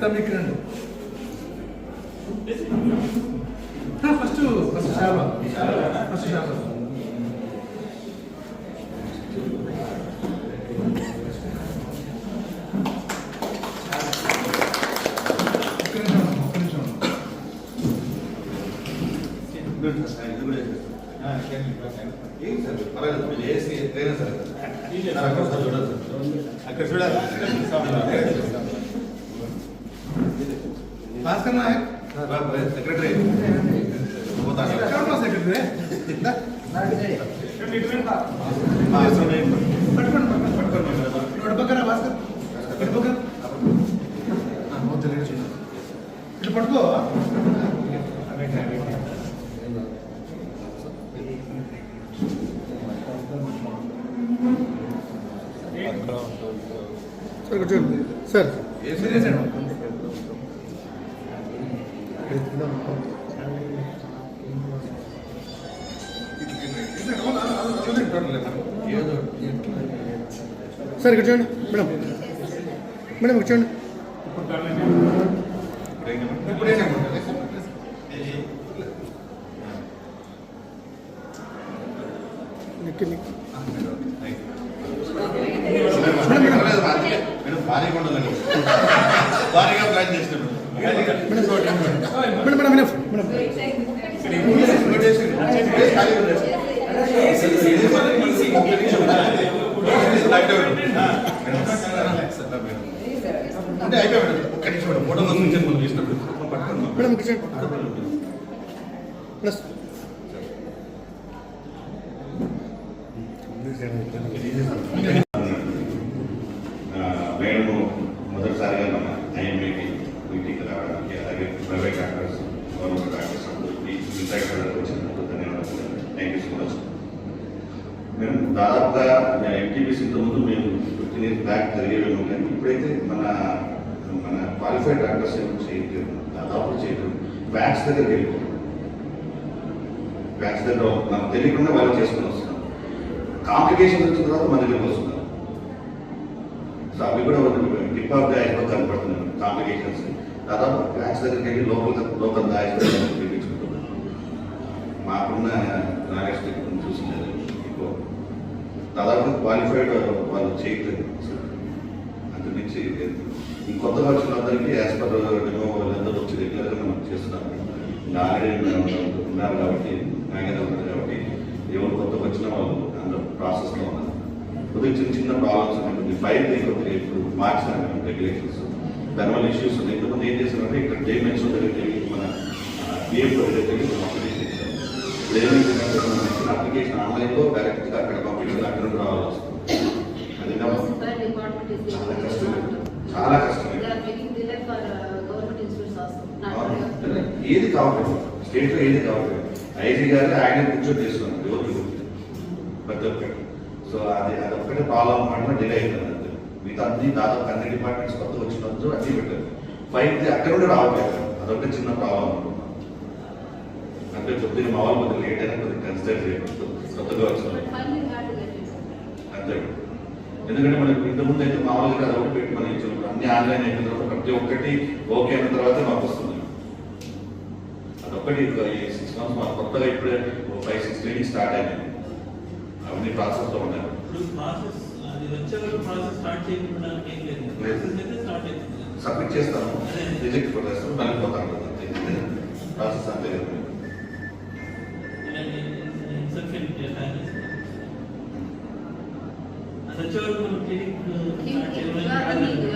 Sir మీకు రండి first first షాబా ఫస్ట్ షాబా ఒక్క నిమిషం అమ్మా, ఒక్క నిమిషం అమ్మా. ఏం సార్ పర్వాలేదు మీరు ఏసీ ఎట్లయినా సరే సార్ అక్కడ సార్ చూడాలి సార్ అక్కడ చూడాలి భాస్కర్ నాయక్ సెక్రటరీ ఎక్కడ ఉన్నావు సెక్రటరీ దా. పట్టుకోండి పట్టుకోండి ఇటు పక్కన భాస్కర్ ఇటు పక్కన ఆ, ఓ తెలియదు చూడు. ఇటు పట్టుకో సార్ సార్ ఇక్కడ చూడండి. మేడం. మేడం ఇక్కడ చూడండి. భారీగా ప్లాన్ చేసినాడు మేడం మేడం మేడం మేడం అంటే అయిపోయాడు ఒక్క నిమిషం మేడం ఫోటో నుంచి మనం చేసినప్పుడు పట్టుకున్నాం మేడం ఇక్కడ చూడండి ప్లస్ మేడం మొదటిసారిగా మన ఐఎంఏకి మీటింగ్ రావడానికి అలాగే ప్రైవేట్ డాక్టర్స్ గవర్నమెంట్ డాక్టర్స్ అందరికీ ఇంతకు వచ్చినందుకు ధన్యవాదాలు. థ్యాంక్ యూ సో మచ్ మేము దాదాపుగా ఎన్టీపీసీ ముందు మేము ఫిఫ్టీన్ ఇయర్స్ బ్యాక్ జరిగేవేమో కానీ ఇప్పుడైతే మన మన క్వాలిఫైడ్ డాక్టర్స్ ఏమో చేయట్లేదు. దాదాపు చేయట్లేదు. బ్యాక్స్ దగ్గర వెళ్ళిపోతాం బ్యాక్స్ దగ్గర నాకు తెలియకుండా వాళ్ళు చేసుకుని వస్తున్నాం కాంప్లికేషన్ వచ్చిన తర్వాత మన దగ్గరకు వస్తున్నాం సో అవి కూడా టిప్ ఆఫ్ ద ఐస్లో కనపడుతున్నాయి. కాంప్లికేషన్స్ దాదాపు బ్యాక్స్ దగ్గరికి వెళ్ళి లోపల లోపల దాయిస్ చూపించుకుంటున్నాం మాకున్న నాలెడ్జ్ చూసింది. ఎక్కువ దాదాపు క్వాలిఫైడ్ వాళ్ళు చేయట్లేదు. అందు ఈ కొత్త వచ్చినందరికీ యాజ్ పర్ డెమో వాళ్ళందరూ వచ్చి రెగ్యులర్గా మనం చేస్తున్నాం ఇంకా ఆల్రెడీ ఉన్నారు కాబట్టి నాగేదా ఉన్నారు కాబట్టి ఎవరు కొత్త వచ్చిన వాళ్ళు అందరూ ప్రాసెస్లో ఉన్నారు. కొద్దిగా చిన్న చిన్న ప్రాబ్లమ్స్ ఉంటుంది ఫైల్ కొద్దిగా ఇప్పుడు మార్చినారు రెగ్యులేషన్స్ థర్మల్ ఇష్యూస్ ఉన్నాయి. ఇంతకుముందు ఏం చేశారంటే ఇక్కడ జైమెన్స్ దగ్గరికి వెళ్ళి మన బిఎఫ్ దగ్గరికి అప్లికేషన్ ఇచ్చారు ఇప్పుడు ఏమైందంటే మనం ఇచ్చిన అప్లికేషన్ ఆన్లైన్లో డైరెక్ట్గా అక్కడ పంపించాలి అక్కడ నుండి రావాలి వస్తుంది. అది చాలా కష్టం. చాలా కష్టం. ఏది కావట్లేదు స్టేట్లో ఏది కావట్లేదు ఐజీ గారు ఆయన కూర్చొని గుర్తు ప్రతి ఒక్కటి సో అది అది ఒక్కటే ప్రాబ్లం అనమాట డిలే అవుతుంది మిగతా అన్ని దాదాపు అన్ని డిపార్ట్మెంట్స్ కొత్త వచ్చినప్పుడు అన్ని పెట్టారు. ఫైవ్ అక్కడ కూడా రావట్లేదు. అదొక చిన్న ప్రాబ్లం అనుకున్నాం అంటే కొద్దిగా మా వాళ్ళు కొద్దిగా లేట్ అయినా కొద్దిగా కన్సిడర్ చేయకూడదు కొత్తగా వచ్చిన అంతే. ఎందుకంటే మనకి ఇంతకుముందు అయితే మామూలుగా అది ఒకటి పెట్టి మనం ఇచ్చినప్పుడు అన్ని ఆన్లైన్ అయిన తర్వాత ప్రతి ఒక్కటి ఓకే అయిన తర్వాత మాకు వస్తుంది. అదొక్కటి ఈ సిక్స్ మంత్స్ మాకు కొత్తగా ఇప్పుడే ఫైవ్ సిక్స్ ట్రైనింగ్ స్టార్ట్ అయినాయి. అవన్నీ ప్రాసెస్లో ఉన్నాయి. ప్రాసెస్ వచ్చే వరకు ప్రాసెస్ స్టార్ట్ చేయకుండా ఏం లేదు. ప్రాసెస్ అయితే స్టార్ట్ అవుతుంది. సబ్మిట్ చేస్తాము. రిజెక్ట్ కొట్టేస్తాము మళ్ళీ పోతాం ప్రాసెస్ అంతే వచ్చే వరకు మనం క్లినిక్ స్టార్ట్ చేయడానికి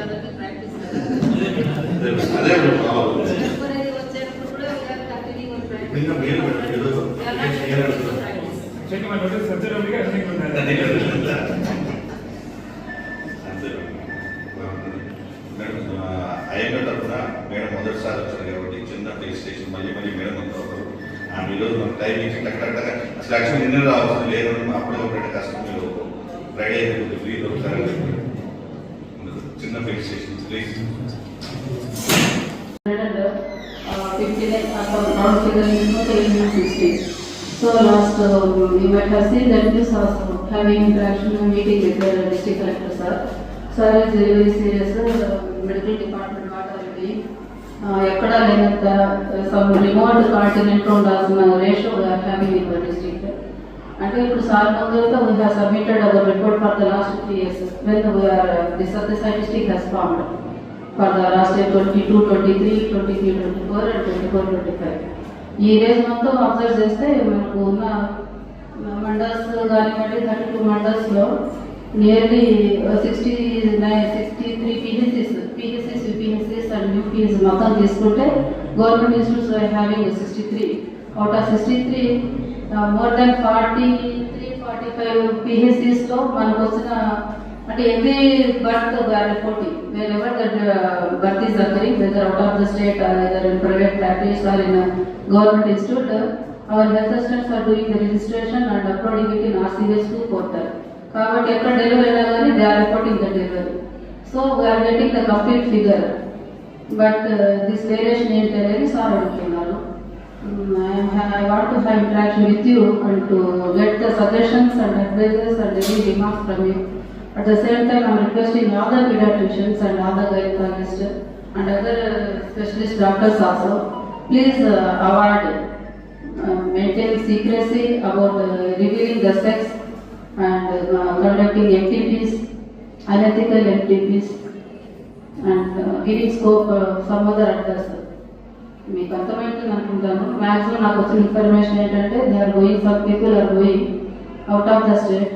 అదే మేడం మొదటిసారి వచ్చారు కాబట్టి చిన్న రిజిస్ట్రేషన్ మళ్ళీ మళ్ళీ మేడం అంతా ఒకరు ఆ ఈరోజు మనకు టైం ఇచ్చి టక్కడక్క అసలు యాక్చువల్ నిన్న రావాల్సింది లేదు అప్పుడే ఒకటి కష్టం మీరు రెడీ అయిపోతుంది ఫ్రీ దొరుకుతారని చెప్పి. చిన్న registration please uh, 59, uh, sorry, not 59, it's not 1160. So last, uh, you might have seen that this also having interaction and meeting with the district collector sir. Sir is very serious, uh, medical department what are doing. ఎక్కడ లేనంత some remote continent ఉండాల్సిన ratio having in the district అంటే ఇప్పుడు sir ముందుగా we have submitted our report for the last three years when we are the Sathya Sai district has formed for the last year twenty two twenty three twenty three twenty four and twenty four twenty five ఈ రేజ్ మొత్తం observe చేస్తే మనకు ఉన్న మండల్స్ కానివ్వండి thirty two మండల్స్లో nearly sixty nine sixty UPHCs మొత్తం తీసుకుంటే government institutes having sixty three out of sixty three more than forty three forty five పిహెసిస్లో మనకు వచ్చిన అంటే every birth where reporting wherever that birth is occurring whether out of the state whether in private practice or in government institute our health assistants are doing the registration and uploading it in RCS to portal కాబట్టి ఎక్కడ delivery అయినా కానీ they are reporting the delivery so we are getting the complete figure but uh, this variation in Taylor is all I want to have interaction with you and to get the suggestions and advices and any remarks from you. At the same time, I am requesting other pediatricians and other gynecologists and other uh, specialist doctors also. Please uh, avoid uh, secrecy about uh, revealing the sex and uh, conducting MTPs, unethical MTPs. And ఈ scope for other address మీకు అర్థమైంటుంది అనుకుంటాను. Maximum నాకు వచ్చిన information ఏంటంటే they are going some people are going out of the state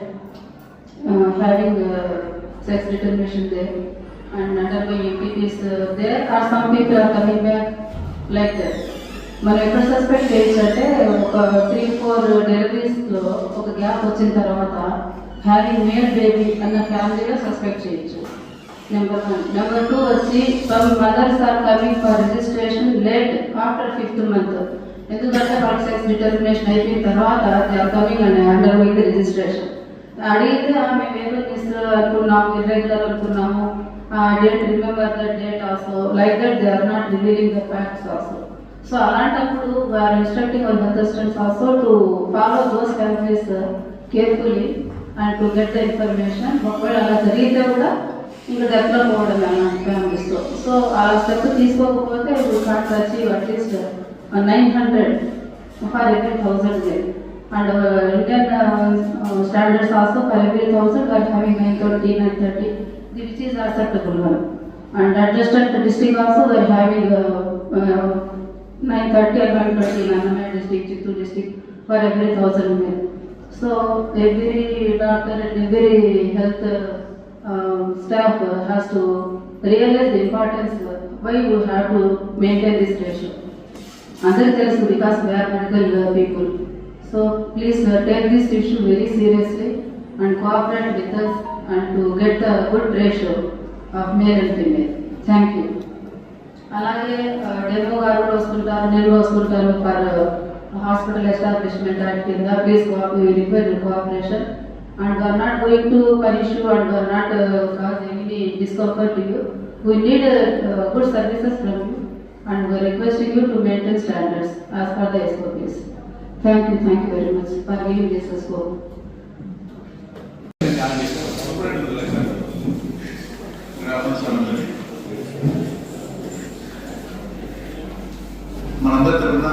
having sex determination they and undergoing MTPs they are some people are coming back like that మనం ఎక్కడ suspect చేయొచ్చంటే ఒక three four డెలివరీస్లో ఒక gap వచ్చిన తర్వాత having mad baby అన్న ఫ్యామిలీగా suspect చేయొచ్చు. Number one number two వచ్చి some mothers are coming for registration late after fifth month ఎందుకంటే వాళ్ళకి సెక్స్ డిటర్మినేషన్ అయిపోయిన తర్వాత they are coming and undergoing registration అడిగితే మేము ఏదో మిస్ అనుకున్నాము. ఇర్రెగ్యులర్ అనుకున్నాము date remember the date also like that they are not revealing the facts also so అలాంటప్పుడు వారు instructing our health assistants also to follow those families carefully and to get the information ఒకవేళ అలా జరిగితే కూడా ఇంకా develop అవ్వడం అలాంటి ఫ్యామిలీస్తో సో ఆ స్టెప్ తీసుకోకపోతే ఇప్పుడు cards achieve at least nine hundred for every thousand and Indian standards also for every thousand are having nine twenty nine thirty which is acceptable one. And adjusted district also they are having uh, uh, 930 or 920 in Annamaya district, Chittoor district for every thousand men. So every doctor and Um, staff has to realize the importance why we have to maintain this ratio. అందరికీ తెలుసు because we are medical people so please take this issue very seriously and cooperate with us and to get the good ratio of male and female thank you అలాగే uh, DEMO గారు కూడా వస్తుంటారు నేను వస్తుంటారు. For hospital establishment act కింద please and we are not going to punish you and we are not uh, cause any discomfort to you. We need uh, good services from you and we are requesting you to maintain standards as per the SOPs. Thank you, thank you very much for giving this scope. మనందరి తరఫున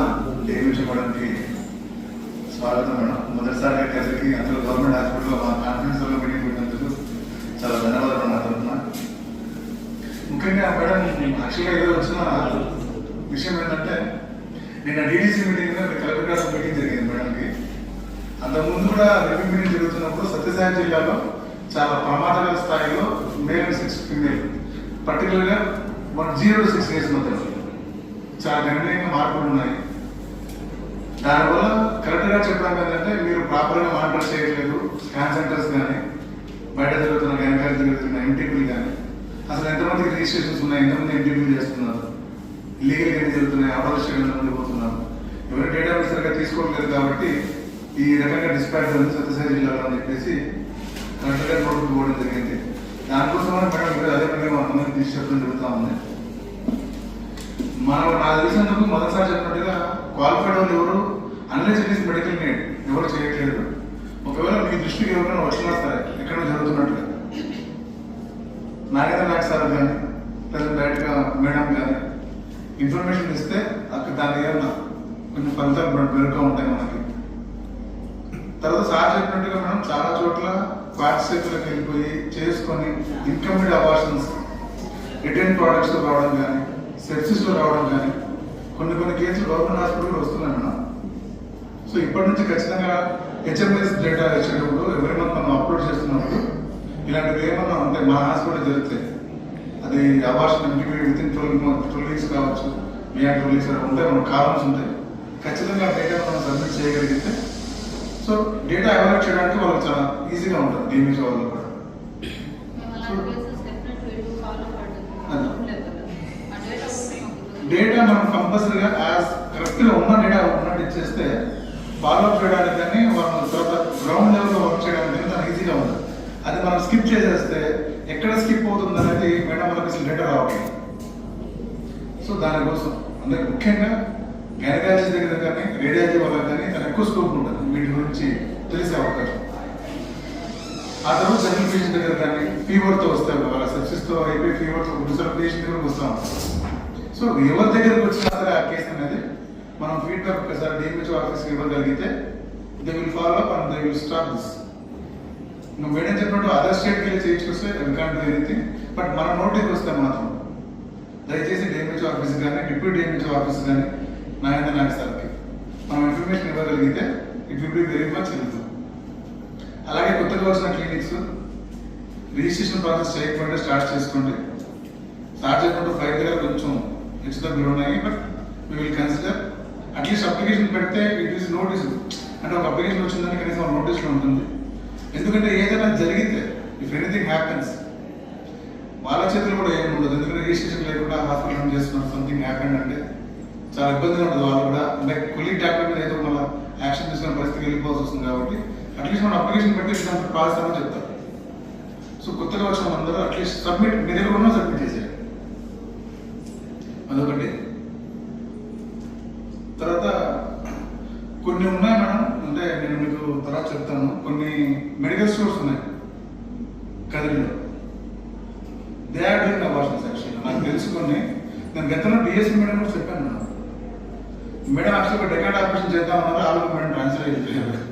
నియమించబడానికి స్వాగతం madam మొదటిసారిగా కలిసి అందులో government హాస్పిటల్లో మా కాన్ఫరెన్స్లో meeting పెట్టినందుకు చాలా ధన్యవాదాలు నా తరఫున ముఖ్యంగా మేడం యాక్చువల్గా ఏదో వచ్చిన విషయం ఏంటంటే నిన్న డీడీసీ మీటింగ్ కలెక్టర్ గారి మీటింగ్ జరిగింది మేడంకి. అంతకుముందు కూడా రివ్యూ మీటింగ్ జరుగుతున్నప్పుడు సత్యసాయి జిల్లాలో చాలా ప్రమాదకర స్థాయిలో మేల్ సిక్స్ ఫిమేల్ పర్టికులర్గా వన్ జీరో సిక్స్ డేస్ మధ్య చాలా గణనీయంగా మార్పులు ఉన్నాయి. దానివల్ల కరెక్ట్గా చెప్పడం ఏంటంటే మీరు ప్రాపర్గా మానిటర్ చేయట్లేదు. స్కాన్ సెంటర్స్ కానీ బయట జరుగుతున్న గైనకాలజీ జరుగుతున్న ఎంటీపీలు కానీ అసలు ఎంతమందికి రిజిస్ట్రేషన్స్ ఉన్నాయి? ఎంతమంది ఎంటీపీలు చేస్తున్నారు? ఇల్లీగల్ ఎన్ని జరుగుతున్నాయి? అపరిశ్రమ ఎంతమంది పోతున్నారు? ఎవరు డేటా సరిగ్గా తీసుకోవట్లేదు కాబట్టి ఈ రకంగా డిస్పాచ్ ఉంది. సత్యసాయి జిల్లాలో అని చెప్పేసి కరెక్ట్గా నోటుకు పోవడం జరిగింది. దానికోసం మేడం ఇప్పుడు అదే పనిగా అందరికీ తీసుకెళ్ళడం జరుగుతూ ఉంది. మనం నాకు తెలిసినందుకు మొదటిసారి చెప్పినట్టుగా క్వాలిఫైడ్ వాళ్ళు ఎవరు? Unless it is medical need ఎవరు చేయట్లేదు. ఒకవేళ మీ దృష్టికి ఎవరైనా వచ్చినా సరే ఎక్కడ జరుగుతున్నట్లు నాగేంద్ర నాయక్ సార్ కానీ లేదా డైరెక్ట్గా మేడం కానీ ఇన్ఫర్మేషన్ ఇస్తే అక్కడ దాని ఏమన్నా కొన్ని ఫలితాలు మె- మెరుగ్గా ఉంటాయి మనకి. తర్వాత సార్ చెప్పినట్టుగా మనం చాలా చోట్ల పార్టిసిపేట్లకు వెళ్ళిపోయి చేసుకొని ఇన్కంప్లీట్ అబార్షన్స్ రిటర్న్ ప్రోడక్ట్స్లో రావడం కానీ సెప్సిస్లో రావడం కానీ కొన్ని కొన్ని కేసులు గవర్నమెంట్ హాస్పిటల్ వస్తున్నాయి మేడం. సో ఇప్పటి నుంచి ఖచ్చితంగా హెచ్ఎంఎస్ డేటా వచ్చేటప్పుడు ఎవరి మంత్ మనం అప్లోడ్ చేస్తున్నప్పుడు ఇలాంటివి ఏమన్నా ఉంటాయి మా హాస్పిటల్ జరుగుతాయి. అది abortion within twelve twelve weeks కావచ్చు బియాండ్ ట్వెల్వ్ వీక్స్ ఉంటాయి మన కాలమ్స్ ఉంటాయి. ఖచ్చితంగా డేటా మనం సబ్మిట్ చేయగలిగితే సో డేటా అవాయిడ్ చేయడానికి వాళ్ళకి చాలా ఈజీగా ఉంటుంది డిఎంహెచ్ వాళ్ళు కూడా. ఉంటే డేటా మనం కంపల్సరీగా యాజ్ కరెక్ట్గా ఉన్న డేటా ఉన్నట్టు ఇచ్చేస్తే ఫాలోఅప్ చేయడానికి కానీ వాళ్ళు తర్వాత గ్రౌండ్ లెవెల్లో వర్క్ చేయడానికి కానీ చాలా ఈజీగా ఉంటుంది అది మనం స్కిప్ చేసేస్తే ఎక్కడ స్కిప్ అవుతుంది అనేది మేడం మనకి అసలు డేటా రావట్లేదు. సో దానికోసం అందరికి ముఖ్యంగా గైనకాలజీ దగ్గర కానీ రేడియాలజీ వాళ్ళకి కానీ దాని ఎక్కువ స్కోప్ ఉంటుంది. వీటి గురించి తెలిసే అవకాశం. ఆ తర్వాత జనరల్ పేషెంట్ దగ్గర కానీ ఫీవర్తో వస్తారు వాళ్ళ సెప్సిస్తో అయిపోయి ఫీవర్తో ఒకసారి పేషెంట్ దగ్గరకు వస్తాం. సో ఎవరి దగ్గరకు వచ్చినా సరే ఆ కేసు అనేది మనం ఫీడ్బ్యాక్ ఒకసారి డిఎంహెచ్ ఆఫీస్కి ఇవ్వగలిగితే they will follow up and they will stop this నువ్వు మేడం చెప్పినట్టు అదర్ స్టేట్కి వెళ్ళి చేయించుకొస్తే ఎన్కాంట్ ఎనీథింగ్ బట్ మన నోటికి వస్తే మాత్రం దయచేసి డిఎంహెచ్ ఆఫీస్ కానీ డిప్యూటీ డిఎంహెచ్ ఆఫీస్ కానీ నాగేంద్ర నాయక్ సార్కి మనం ఇన్ఫర్మేషన్ ఇవ్వగలిగితే it will be very much helpful అలాగే కొత్తగా వచ్చిన క్లినిక్స్ రిజిస్ట్రేషన్ ప్రాసెస్ చేయకుండా స్టార్ట్ చేసుకోండి. స్టార్ట్ చేయకుండా ఫైవ్ దగ్గర కొంచెం హెచ్చుతగ్గులు ఉన్నాయి but we will consider at least application పెడితే ఇట్ ఈస్ నోటీస్. అంటే ఒక అప్లికేషన్ వచ్చిందని కనీసం ఒక నోటీస్లో ఉంటుంది. ఎందుకంటే ఏదైనా జరిగితే ఇఫ్ ఎనీథింగ్ హ్యాపెన్స్ వాళ్ళ చేతులు కూడా ఏమి ఉండదు. ఎందుకంటే రిజిస్ట్రేషన్ లేకుండా హాస్పిటల్ చేస్తున్నారు సంథింగ్ హ్యాపెన్ అంటే చాలా ఇబ్బందిగా ఉంటుంది వాళ్ళు కూడా. అంటే కొలీగ్ డాక్టర్ మీద ఏదో మళ్ళీ యాక్షన్ తీసుకునే పరిస్థితికి వెళ్ళిపోవాల్సి వస్తుంది కాబట్టి అట్లీస్ట్ మనం అప్లికేషన్ పెట్టి ఇచ్చినప్పుడు ప్రాసెస్ చెప్తారు. సో కొత్తగా వచ్చిన అందరూ అట్లీస్ట్ సబ్మిట్ మీ దగ్గర ఉన్నా సబ్మిట్ చేసేయాలి అదొకటి తర్వాత కొన్ని ఉన్నాయి మేడం. అంటే నేను మీకు తర్వాత చెప్తాను. కొన్ని మెడికల్ స్టోర్స్ ఉన్నాయి. కదిరిలో. They are doing abortions actually నాకు తెలుసుకొని నేను గతంలో డిఎస్పీ మేడం కూడా చెప్పాను మేడం. మేడం యాక్చువల్ ఒక డెకాట్ ఆపరేషన్ చేద్దామన్నారు ఆల్రెడీ మేడం ట్రాన్స్ఫర్ అయిపోయారు.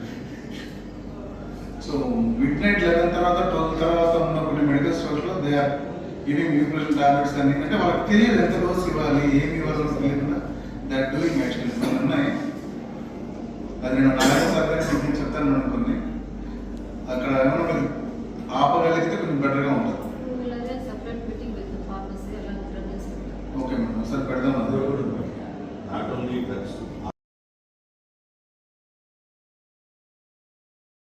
సో మిడ్ నైట్ లెవెన్ తర్వాత ట్వెల్వ్ తర్వాత ఉన్న కొన్ని medical స్టోర్స్లో they are giving nutrition tablets అన్ని అంటే వాళ్ళకి తెలియదు ఎంత డోస్ ఇవ్వాలి ఏమి ఇవ్వాలో తెలియకుండా దే ఆర్ డూయింగ్ యాక్చువల్లీ ఉన్నాయి. అది నేను నారాయణ సార్ గారికి నేను చెప్తాను అనుకుంది అక్కడ ఏమన్నా ఆపగలిగితే